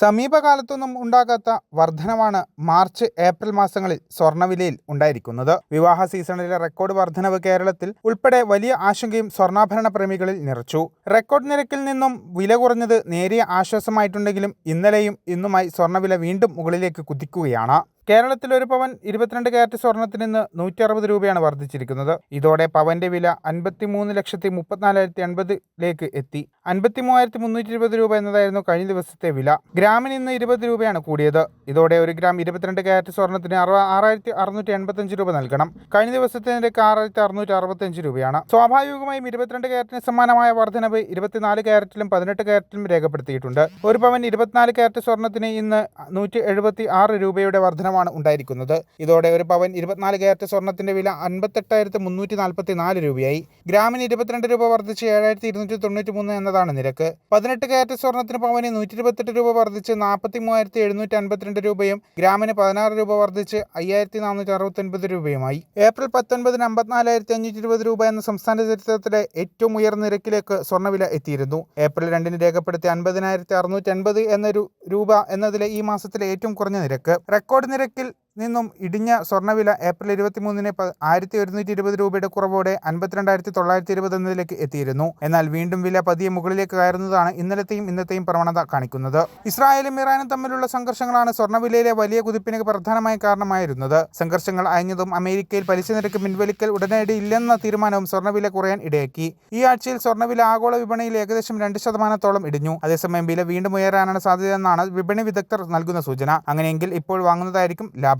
സമീപകാലത്തൊന്നും ഉണ്ടാകാത്ത വർധനവാണ് March April മാസങ്ങളിൽ സ്വർണവിലയിൽ ഉണ്ടായിരിക്കുന്നത്. വിവാഹ സീസണിലെ റെക്കോർഡ് വർധനവ് കേരളത്തിൽ ഉൾപ്പെടെ വലിയ ആശങ്കയും സ്വർണാഭരണ പ്രേമികളിൽ നിറച്ചു. റെക്കോർഡ് നിരക്കിൽ നിന്നും വില കുറഞ്ഞത് നേരിയ ആശ്വാസമായിട്ടുണ്ടെങ്കിലും ഇന്നലെയും ഇന്നുമായി സ്വർണവില വീണ്ടും മുകളിലേക്ക് കുതിക്കുകയാണ്. കേരളത്തിൽ ഒരു പവൻ ഇരുപത്തിരണ്ട് കാരറ്റ് സ്വർണത്തിന് ഇന്ന് നൂറ്റി അറുപത് രൂപയാണ് വർദ്ധിച്ചിരിക്കുന്നത്. ഇതോടെ പവന്റെ വില അൻപത്തി മൂന്ന് ലക്ഷത്തി മുപ്പത്തിനാലായിരത്തി എൺപതിലേക്ക് എത്തി. അൻപത്തി മൂവായിരത്തി മുന്നൂറ്റി ഇരുപത് രൂപ എന്നതായിരുന്നു കഴിഞ്ഞ ദിവസത്തെ വില. ഗ്രാമിന് ഇന്ന് ഇരുപത് രൂപയാണ് കൂടിയത്. ഇതോടെ ഒരു ഗ്രാം ഇരുപത്തിരണ്ട് കാരറ്റ് സ്വർണത്തിന് അറുപ ആറായിരത്തി അറുന്നൂറ്റി എൺപത്തഞ്ച് രൂപ നൽകണം. കഴിഞ്ഞ ദിവസത്തെ നിരക്ക് ആറായിരത്തി അറുന്നൂറ്റി അറുപത്തഞ്ച് രൂപയാണ്. സ്വാഭാവികമായും ഇരുപത്തിരണ്ട് കാരറ്റിന് സമാനമായ വർധനവ് ഇരുപത്തിനാല് കാരറ്റിലും പതിനെട്ട് കാരറ്റിലും രേഖപ്പെടുത്തിയിട്ടുണ്ട്. ഒരു പവൻ ഇരുപത്തിനാല് കാരറ്റ് സ്വർണത്തിന് ഇന്ന് നൂറ്റി എഴുപത്തി ആറ് രൂപയുടെ വർധനമാണ് ഉണ്ടായിരിക്കുന്നത്. ഇതോടെ ഒരു പവൻ ഇരുപത്തിനാല് ക്യാരറ്റ് സ്വർണത്തിന്റെ വില അൻപത്തെട്ടായിരത്തി മുന്നൂറ്റി നാൽപ്പത്തി നാല് രൂപയായി. ഗ്രാമിന് ഇരുപത്തിരണ്ട് രൂപ വർദ്ധിച്ച് ഏഴായിരത്തി ഇരുന്നൂറ്റി തൊണ്ണൂറ്റി മൂന്ന് എന്നതാണ് നിരക്ക്. പതിനെട്ട് ക്യാരറ്റ് സ്വർണത്തിന് പവന് നൂറ്റി ഇരുപത്തെട്ട് രൂപ വർദ്ധിച്ച് നാൽപ്പത്തി മൂവായിരത്തി എഴുന്നൂറ്റി അൻപത്തിരണ്ട് രൂപയും ഗ്രാമിന് പതിനാറ് രൂപ വർദ്ധിച്ച് അയ്യായിരത്തി നാനൂറ്റി അറുപത്തൊൻപത് രൂപയുമായി. ഏപ്രിൽ പത്തൊൻപതിന് അമ്പത്തിനാലായിരത്തി അഞ്ഞൂറ്റി ഇരുപത് രൂപ എന്ന സംസ്ഥാന ചരിത്രത്തിലെ ഏറ്റവും ഉയർന്ന നിരക്കിലേക്ക് സ്വർണവില എത്തിയിരുന്നു. ഏപ്രിൽ രണ്ടിന് രേഖപ്പെടുത്തിയ അൻപതിനായിരത്തി അറുന്നൂറ്റി അൻപത് എന്ന രൂപ എന്നതിലെ ഈ മാസത്തിലെ ഏറ്റവും കുറഞ്ഞ നിരക്ക്. റെക്കോർഡ് നിരക്കിൽ നിന്നും ഇടിഞ്ഞ സ്വർണവില ഏപ്രിൽ ഇരുപത്തിമൂന്നിന് ആയിരത്തി ഒരുന്നൂറ്റി ഇരുപത് രൂപയുടെ കുറവോടെ അൻപത്തിരണ്ടായിരത്തി തൊള്ളായിരത്തി ഇരുപത് എന്നതിലേക്ക് എത്തിയിരുന്നു. എന്നാൽ വീണ്ടും വില പതിയെ മുകളിലേക്ക് കയറുന്നതാണ് ഇന്നലത്തെയും ഇന്നത്തെയും പ്രവണത കാണിക്കുന്നത്. ഇസ്രായേലും ഇറാനും തമ്മിലുള്ള സംഘർഷങ്ങളാണ് സ്വർണവിലയിലെ വലിയ കുതിപ്പിന് പ്രധാനമായ കാരണമായിരുന്നത്. സംഘർഷങ്ങൾ അയഞ്ഞതും അമേരിക്കയിൽ പലിശ നിരക്ക് പിൻവലിക്കൽ ഉടനടി ഇല്ലെന്ന തീരുമാനവും സ്വർണവില കുറയാൻ ഇടയാക്കി. ഈ ആഴ്ചയിൽ സ്വർണവില ആഗോള വിപണിയിൽ ഏകദേശം രണ്ട് ശതമാനത്തോളം ഇടിഞ്ഞു. അതേസമയം വില വീണ്ടും ഉയരാനാണ് സാധ്യതയെന്നാണ് വിപണി വിദഗ്ധർ നൽകുന്ന സൂചന. അങ്ങനെയെങ്കിൽ ഇപ്പോൾ വാങ്ങുന്നതായിരിക്കും